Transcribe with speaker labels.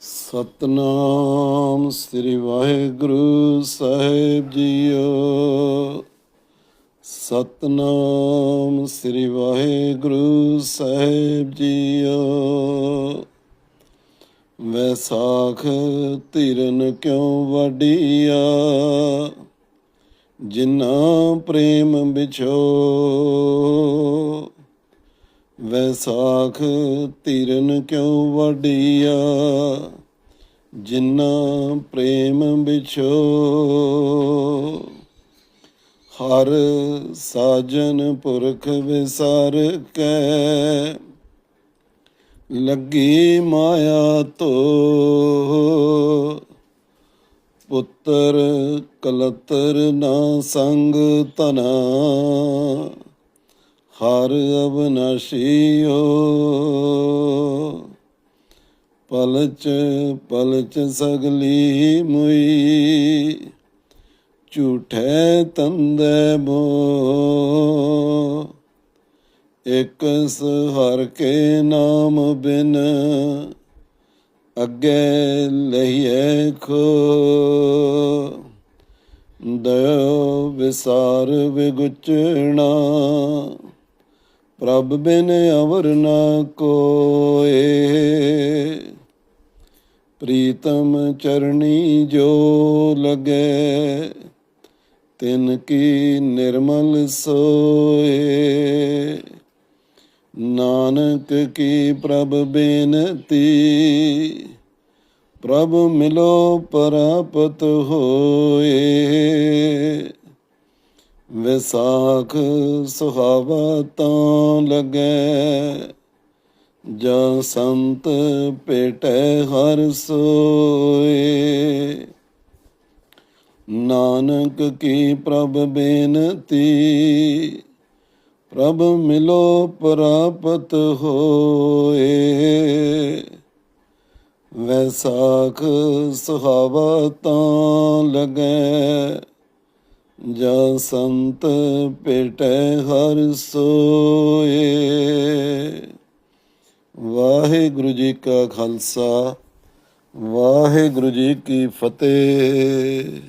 Speaker 1: ਸਤਨਾਮ ਸ੍ਰੀ ਵਾਹਿਗੁਰੂ ਸਾਹਿਬ ਜੀਓ। ਸਤਨਾਮ ਸ੍ਰੀ ਵਾਹਿਗੁਰੂ ਸਾਹਿਬ ਜੀਓ। ਵੈਸਾਖ ਧਿਰਨ ਕਿਉ ਵਡੀਆ ਜਿਨਾ ਪ੍ਰੇਮ ਵਿਛੋ ਸਾਖ ਧਿਰਨ ਕਿਉ ਵਡੀਆ ਜਿਨਾ ਪ੍ਰੇਮ ਵਿਛੋ, ਹਰ ਸਾਜਨ ਪੁਰਖ ਵਿਸਰ ਕੈ। ਲੱਗੀ ਮਾਇਆ ਤੋ ਪੁੱਤਰ ਕਲਤਰ ਨਾ ਸੰਗ ਤਨਾ ਹਰ ਅਬਨਾਸ਼ੀਓ ਪਲਚ ਪਲਚ ਸਗਲੀ ਮੁਈ, ਝੂਠੇ ਤੰਦੇ ਮੋ। ਇਕ ਹਰ ਕੇ ਨਾਮ ਬਿਨ ਅੱਗੇ ਲਈਏ ਖੋ। ਦਇਓ ਵਿਸਾਰ ਵਿਗੁਚਣਾ। ਪ੍ਰਭ ਬਿਨ ਅਵਰ ਨਾ ਕੋਏ। ਪ੍ਰੀਤਮ ਚਰਣੀ ਜੋ ਲਗੇ, ਤਿਨ ਕੀ ਨਿਰਮਲ ਸੋਏ। ਨਾਨਕ ਕੀ ਪ੍ਰਭ ਬੇਨਤੀ, ਪ੍ਰਭ ਮਿਲੋ ਪਰਾਪਤ ਹੋਏ। ਵਿਸਾਖ ਸੁਹਾਵਾ ਤਾਂ ਲਗੈ, ਜਾਂ ਸੰਤ ਭੇਟੈ ਹਰ ਸੋਏ। ਨਾਨਕ ਕੀ ਪ੍ਰਭ ਬੇਨਤੀ, ਪ੍ਰਭ ਮਿਲੋ ਪ੍ਰਾਪਤ ਹੋਏ। ਵੈਸਾਖ ਸੁਹਾਵਾ ਤਾਂ ਲਗੈ ਜਾਂ ਸੰਤ ਭੇਟੈ ਹਰ ਸੋਏ। ਵਾਹਿਗੁਰੂ ਜੀ ਕਾ ਖਾਲਸਾ ਵਾਹਿਗੁਰੂ ਜੀ ਕੀ ਫਤਿਹ।